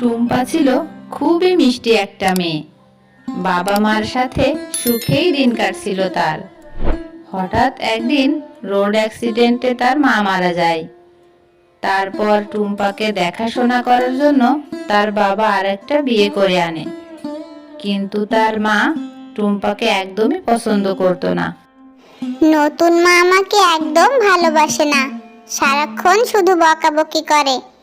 টুম্পা ছিল খুবই মিষ্টি একটা মেয়ে। বাবা মার সাথে সুখেই দিন কাটছিল তার। হঠাৎ একদিন রোড অ্যাক্সিডেন্টে তার মা মারা যায়। তারপর টুম্পাকে দেখাশোনা করার জন্য তার বাবা আর একটা বিয়ে করে আনে। কিন্তু তার মা টুম্পাকে একদমই পছন্দ করতো না। নতুন মা আমাকে একদম ভালোবাসে না। সারাক্ষণ শুধু বকাবকি করে।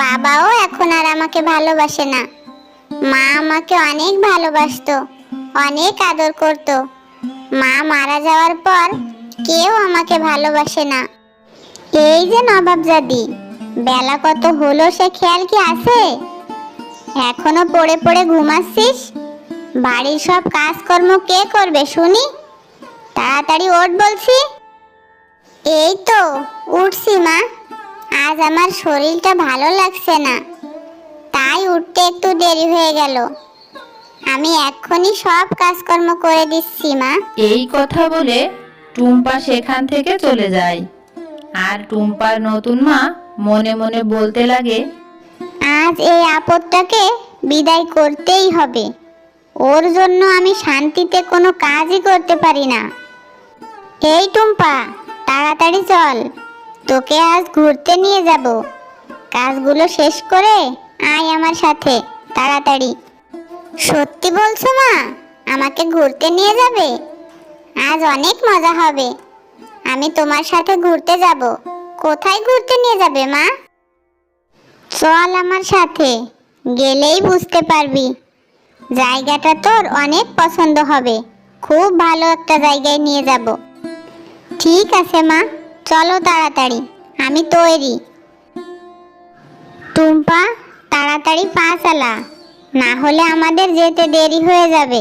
বাবাও এখন আর আমাকে ভালোবাসে না। মা আমাকে অনেক ভালোবাসতো, অনেক আদর করত। মা মারা যাওয়ার পর কেউ আমাকে ভালোবাসে না। এই যে নবাবজাদি, বেলা কত হলো সে খেয়াল কি আছে? এখনও পড়ে পড়ে ঘুমাচ্ছিস? বাড়ির সব কাজকর্ম কে করবে শুনি? তাড়াতাড়ি ওঠ বলছি। এই তো, উঠছি মা। আজ আমার শরীরটা ভালো লাগছে না। তাই উঠতে একটু দেরি হয়ে গেল। আমি এক্ষুনি সব কাজকর্ম করে দিচ্ছি মা। এই কথা বলে টুম্পা সেখান থেকে চলে যায়। আর টুম্পার নতুন মা মনে মনে বলতে লাগে আজ এই আপদটাকে বিদায় করতেই হবে। ওর জন্য আমি শান্তিতে কোনো কাজই করতে পারি না। এই টুম্পা তাড়াতাড়ি চল। তোকে আজ ঘুরতে নিয়ে যাব। কাজগুলো শেষ করে আয় আমার সাথে, তাড়াতাড়ি। সত্যি বলছো মা, আমাকে ঘুরতে নিয়ে যাবে? আজ অনেক মজা হবে। আমি তোমার সাথে ঘুরতে যাব। কোথায় ঘুরতে নিয়ে যাবে মা? চল আমার সাথে, গেলেই বুঝতে পারবি। জায়গাটা তোর অনেক পছন্দ হবে। খুব ভালো একটা জায়গায় নিয়ে যাব। ঠিক আছে মা। চলো তাড়াতাড়ি, আমি তৈরি। টুম্পা, তাড়াতাড়ি পা চালা, না হলে আমাদের যেতে দেরি হয়ে যাবে।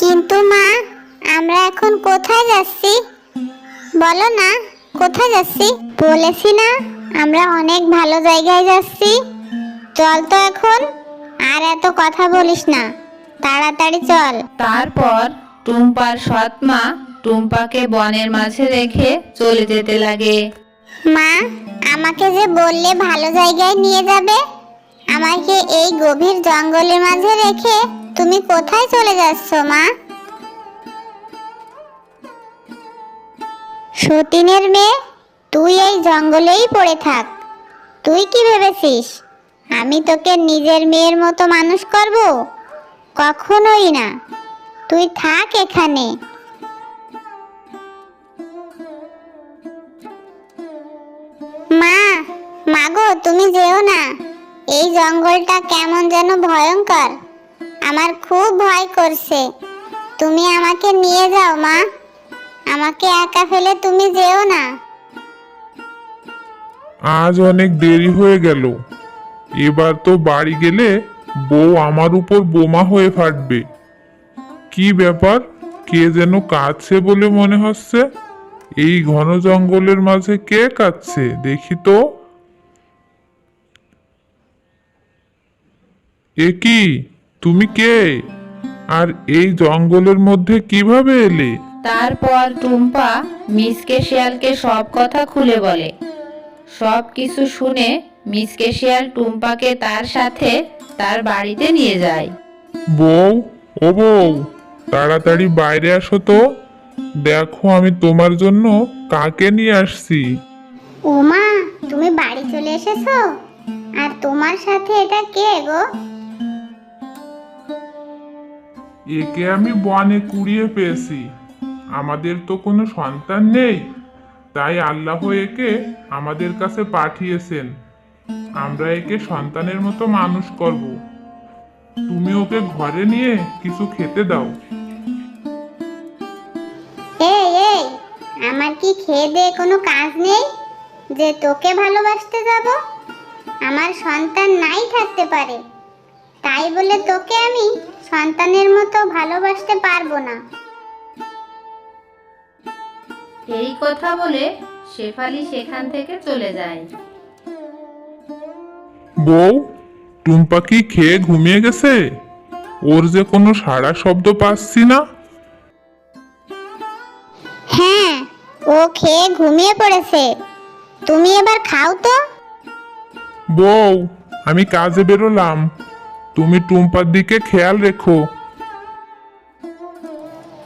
কিন্তু মা, আমরা এখন কোথায় যাচ্ছি? বলো না, কোথায় যাচ্ছি? বলেছি না, আমরা অনেক ভালো জায়গায় যাচ্ছি। চল তো এখন, আর এত কথা বলিস না। তাড়াতাড়ি চল। তারপর টুম্পার সৎ মা টুম্পাকে বনের মাঝে রেখে চলে যেতে লাগে। মা, আমাকে যে বললে ভালো জায়গায় নিয়ে যাবে? আমাকে এই গভীর জঙ্গলের মাঝে রেখে তুমি কোথায় চলে যাচ্ছ, মা? সতীনের মেয়ে, তুই এই জঙ্গলেই পড়ে থাক। তুই কি ভেবেছিস? আমি তোকে নিজের মেয়ের মতো মানুষ করব? কখনোই না। তুই থাক এখানে। মা মাগো তুমি যেও না। এই জঙ্গলটা কেমন যেন ভয়ঙ্কর। আমার খুব ভয় করছে। তুমি আমাকে নিয়ে যাও, মা। আমাকে একা ফেলে তুমি যেও না। আজ অনেক দেরি হয়ে গেল। এবার তো বাড়ি গেলে বউ আমার উপর বোমা হয়ে ফাটবে। কি ব্যাপার? কে যেন কাঁদছে বলে মনে হচ্ছে। এই ঘন জঙ্গলের মাঝে কে কাঁদছে? দেখি তো। এ কি? তুমি কে? আর এই জঙ্গলের মধ্যে কীভাবে এলে? তারপর টুম্পা মিসকে শিয়ালকে সব কথা খুলে বলে। সব কিছু শুনে মিসকে শিয়াল টুম্পাকে তার সাথে তার বাড়িতে নিয়ে যায়। বউ ও বউ তাড়াতাড়ি বাইরে আসো তো। দেখো আমি তোমার জন্য কাকে নিয়ে আসছি। ওমা তুমি বাড়ি চলে এসেছ? আর তোমার সাথে এটা কে গো? একে আমি বনে কুড়িয়ে পেয়েছি। আমাদের তো কোনো সন্তান নেই। তাই আল্লাহ একে আমাদের কাছে পাঠিয়েছেন। আমরা একে সন্তানের মতো মানুষ করব। তুমি ওকে ঘরে নিয়ে কিছু খেতে দাও। আমার কি খেয়ে দিয়ে কোনো কাজ নেই? যে তোকে ভালোবাসতে যাব? আমার সন্তান নাই থাকতে পারে। তাই বলে তোকে আমি সন্তানের মতো ভালোবাসতে পারব না। এই কথা বলে শেফালি সেখান থেকে চলে যায়। বউ টুম্পা কি খেয়ে ঘুমিয়ে গেছে? ওর যে কোনো সাড়া শব্দ পাচ্ছি না। হ্যাঁ ও খেয়ে ঘুমিয়ে পড়েছে। তুমি এবার খাও তো। বউ আমি কাজে বেরোলাম। তুমি টুম্পার দিকে খেয়াল রেখো।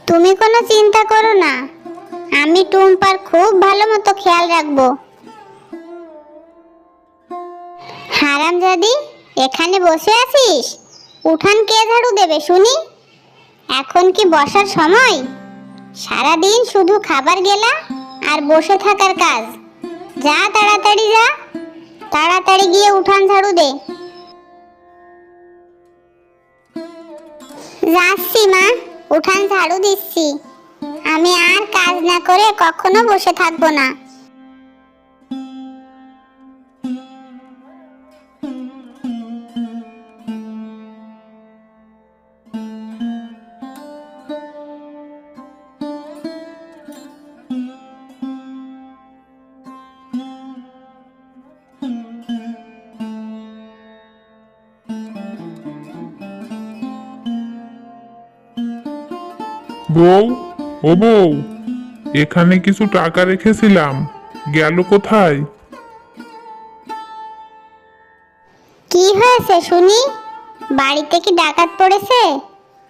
তুমি কোনো চিন্তা করো না। আমি টুম্পার খুব ভালো মতো খেয়াল রাখব। হারাম জাদি এখানে বসে আছিস? উঠান কে ঝাড়ু দেবে শুনি। এখন কি বসার সময়? সারাদিন শুধু খাবার গেলা আর বসে থাকার কাজ। যা তাড়াতাড়ি যা, তাড়াতাড়ি গিয়ে উঠান ঝাড়ু দে। যাচ্ছি মা, উঠান ঝাড়ু দিচ্ছি। আমি আর কাজ না করে কখনো বসে থাকব না। বউ ও বউ এখানে কিছু টাকা রেখেছিলাম গেল কোথায়? কি হয়েছে শুনি? বাড়িতে কি ডাকাত পড়েছে?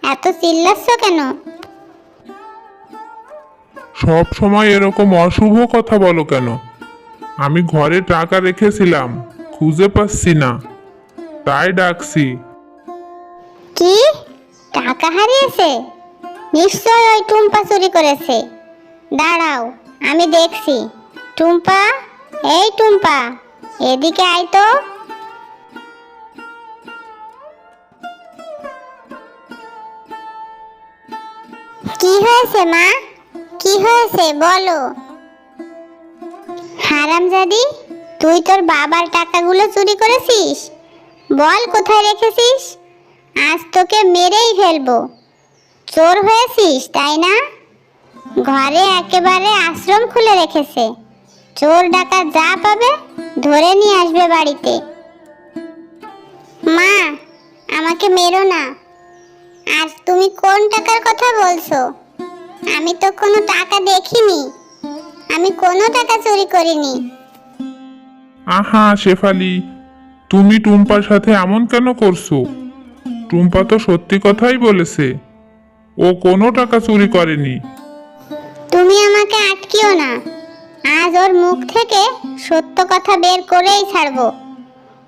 এত চিল্লাচ্ছ কেন? সব সময় এরকম অশুভ কথা বলো কেন? আমি ঘরে টাকা রেখেছিলাম খুঁজে পাচ্ছি না তাই ডাকছি। কি? টাকা হারিয়েছে? নিশ্চয় ওই টুম্পা চুরি করেছে। দাঁড়াও, আমি দেখছি। টুম্পা? এই টুম্পা, এদিকে আয় তো। কি হয়েছে মা? কি হয়েছে বলো। হারামজাদি, তুই তোর বাবার টাকাগুলো চুরি করেছিস? বল কোথায় রেখেছিস? আজ তোকে মেরেই ফেলব। চোর হয়েছিস, তাই না? ঘরে একেবারে আশ্রম খুলে রেখেছে। চোর ডাকাত যা পাবে ধরে নিয়ে আসবে বাড়িতে। মা, আমাকে মেরো না। আর তুমি কোন টাকার কথা বলছো? আমি তো কোনো টাকা দেখিনি। আমি কোনো টাকা চুরি করিনি। আহা, শেফালি, তুমি টুম্পার সাথে এমন কেন করছ? টুম্পা তো সত্যি কথাই বলেছে। ও কোনো টাকা চুরি করেনি। তুমি আমাকে আটকিও না। আজ ওর মুখ থেকে সত্য কথা বের করেই ছাড়বো।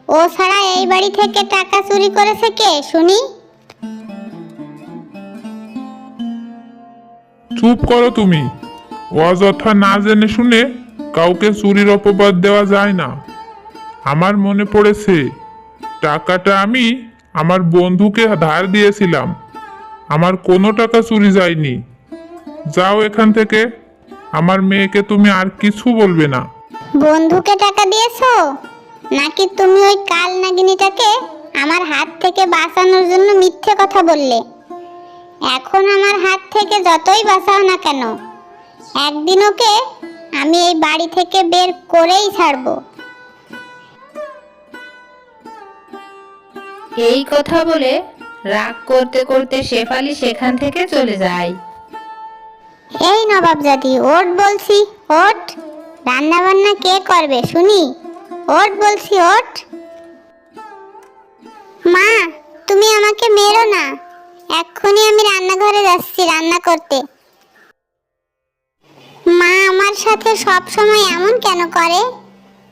ও ছাড়া এই বাড়ি থেকে টাকা চুরি করেছে কে শুনি? চুপ করো তুমি। অযথা না জেনে শুনে কাউকে চুরির অপবাদ দেওয়া যায় না। আমার মনে পড়েছে টাকাটা আমি আমার বন্ধুকে ধার দিয়েছিলাম। আমার কোনো টাকা চুরি যায়নি। যাও এখান থেকে। আমার মেয়েকে তুমি আর কিছু বলবে না। বন্ধুকে টাকা দিয়েছ? নাকি তুমি ওই কাল নাগিনীটাকে আমার হাত থেকে বাঁচানোর জন্য মিথ্যে কথা বললে? এখন আমার হাত থেকে যতই বাঁচাও না কেন একদিন ওকে আমি এই বাড়ি থেকে বের করেই ছাড়বো। এই কথা বলে রাগ করতে করতে শেফালি সেখান থেকে চলে যায়। এই নবাব জাতি ওট বলছি, ওট। রান্না বান্না কে করবে শুনি? ওট বলছি, ওট। মা, তুমি আমাকে মেরো না। এক্ষুনি আমি রান্নাঘরে যাচ্ছি রান্না করতে। মা আমার সাথে সব সময় এমন কেন করে?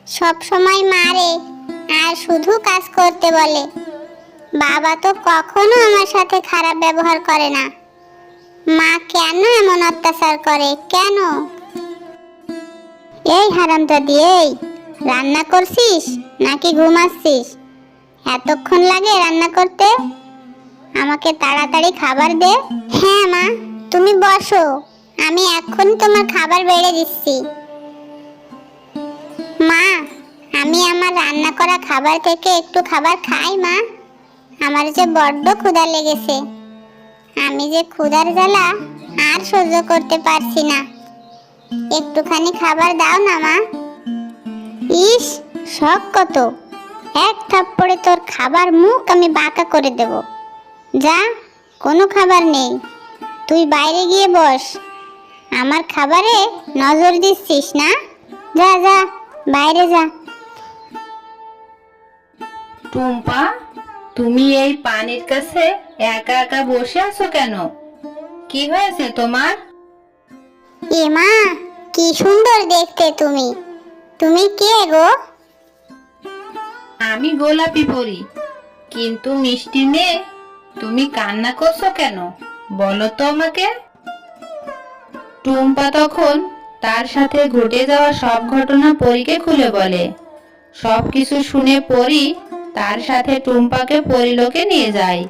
সব সময় মারে, আর শুধু কাজ করতে বলে। বাবা তো কখনো আমার সাথে খারাপ ব্যবহার করে না। মা কেন এমন অত্যাচার করে? কেন? এই হারামজাদি এই, রান্না করছিস নাকি ঘুমাচ্ছিস? এতক্ষণ লাগে রান্না করতে? আমাকে তাড়াতাড়ি খাবার দে। হ্যাঁ মা, তুমি বসো, আমি এক্ষুনি তোমার খাবার বেড়ে দিচ্ছি। মা, আমি আমার রান্না করা খাবার থেকে একটু খাবার খাই মা। আমার যে বড্ড ক্ষুধা লেগেছে। আমি যে ক্ষুধার জ্বালা আর সহ্য করতে পারছি না। একটুখানি খাবার দাও না, মা। ইস, শখ কত। এক থাপ্পড়ে তোর খাবার মুখ আমি বাঁকা করে দেব। যা, কোনো খাবার নেই। তুই বাইরে গিয়ে বস। আমার খাবারে নজর দিচ্ছিস না? যা যা, বাইরে যা। টুম্পা তুমি এই পানির কাছে একা একা বসে আছো কেন? কি হয়েছে তোমার? এমা কি সুন্দর দেখতে তুমি। তুমি কে গো? আমি গোলাপি পরি কিন্তু মিষ্টি মেয়ে তুমি কান্না করছ কেন? বলো তো আমাকে। টুম্পা তখন তার সাথে ঘটে যাওয়া সব ঘটনা পরীকে খুলে বলে। সব কিছু শুনে পরি তার সাথে টুম্পাকে পরিলোকে নিয়ে যায়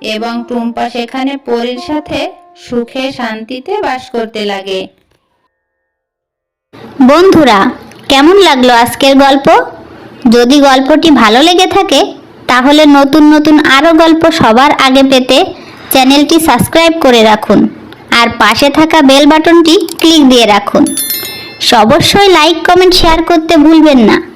এবং টুম্পা সেখানে পরীর সাথে সুখে শান্তিতে বাস করতে লাগে। বন্ধুরা, কেমন লাগল আজকের গল্প? যদি গল্পটি ভালো লেগে থাকে, তাহলে নতুন নতুন আরও গল্প সবার আগে পেতে চ্যানেলটি সাবস্ক্রাইব করে রাখুন আর পাশে থাকা বেল বাটনটি ক্লিক দিয়ে রাখুন। অবশ্যই লাইক, কমেন্ট, শেয়ার করতে ভুলবেন না।